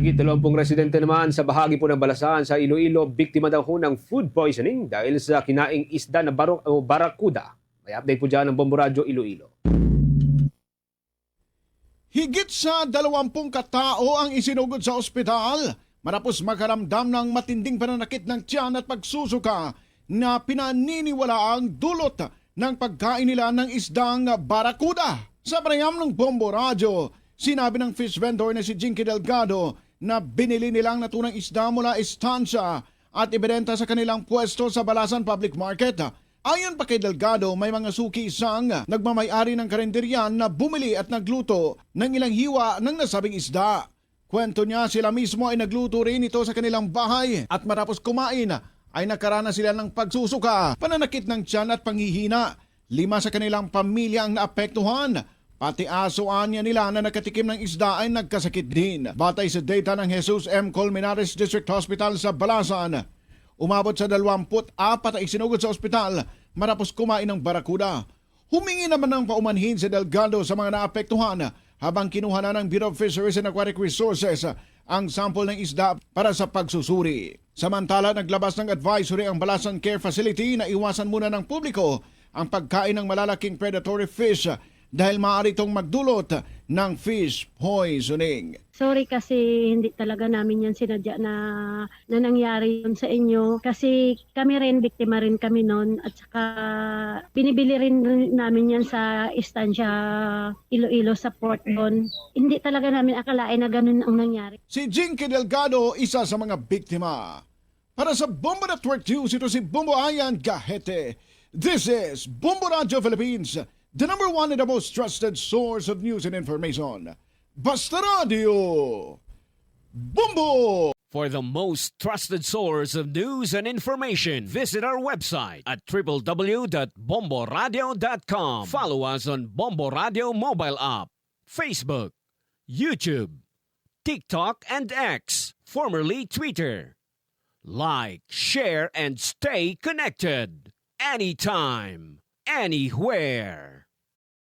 Higit 20 residente naman sa bahagi po ng Balasan sa Iloilo, biktima daw ho ng food poisoning dahil sa kinaing isda na barok o barakuda. May update po dyan ng Bombo Radio Iloilo. Higit sa dalawampung katao ang isinugod sa ospital matapos makaramdam ng matinding pananakit ng tiyan at pagsusuka na pinaniniwala ang dulot ng pagkain nila ng isdang barakuda. Sa panayam ng Bombo Radio, sinabi ng fish vendor na si Jinky Delgado na binili nilang naturang isda mula estansya at ibinenta sa kanilang pwesto sa Balasan Public Market. Ayon pa kay Delgado, may mga suki isang nagmamayari ng karinderyan na bumili at nagluto ng ilang hiwa ng nasabing isda. Kwento niya sila mismo ay nagluto rin ito sa kanilang bahay at matapos kumain ay nakarana sila ng pagsusuka, pananakit ng tiyan at panghihina. Lima sa kanilang pamilya ang naapektuhan. Pati asoan niya nila na nakatikim ng isda ay nagkasakit din. Batay sa data ng Jesus M. Colmenares District Hospital sa Balasan, umabot sa 24 ay sinugod sa ospital matapos kumain ng barakuda. Humingi naman ng paumanhin si Delgado sa mga naapektuhan habang kinuha na ng Bureau of Fisheries and Aquatic Resources ang sample ng isda para sa pagsusuri. Samantala, naglabas ng advisory ang Balasan Care Facility na iwasan muna ng publiko ang pagkain ng malalaking predatory fish dahil maaari itong magdulot ng fish poisoning. Sorry kasi hindi talaga namin yan sinadya na, na nangyari yun sa inyo. Kasi kami rin, biktima rin kami noon. At saka binibili rin namin yan sa istansya Iloilo sa port doon. Hindi talaga namin akalain na ganun ang nangyari. Si Jinky Delgado, isa sa mga biktima. Para sa Bombo Network News, ito si Bombo Ayan Gahete. This is Bombo Radio Philippines, the number one and the most trusted source of news and information. Basta Radio! Bombo! For the most trusted source of news and information, visit our website at www.bomboradio.com. Follow us on Bombo Radio mobile app, Facebook, YouTube, TikTok, and X, formerly Twitter. Like, share, and stay connected. Anytime, anywhere.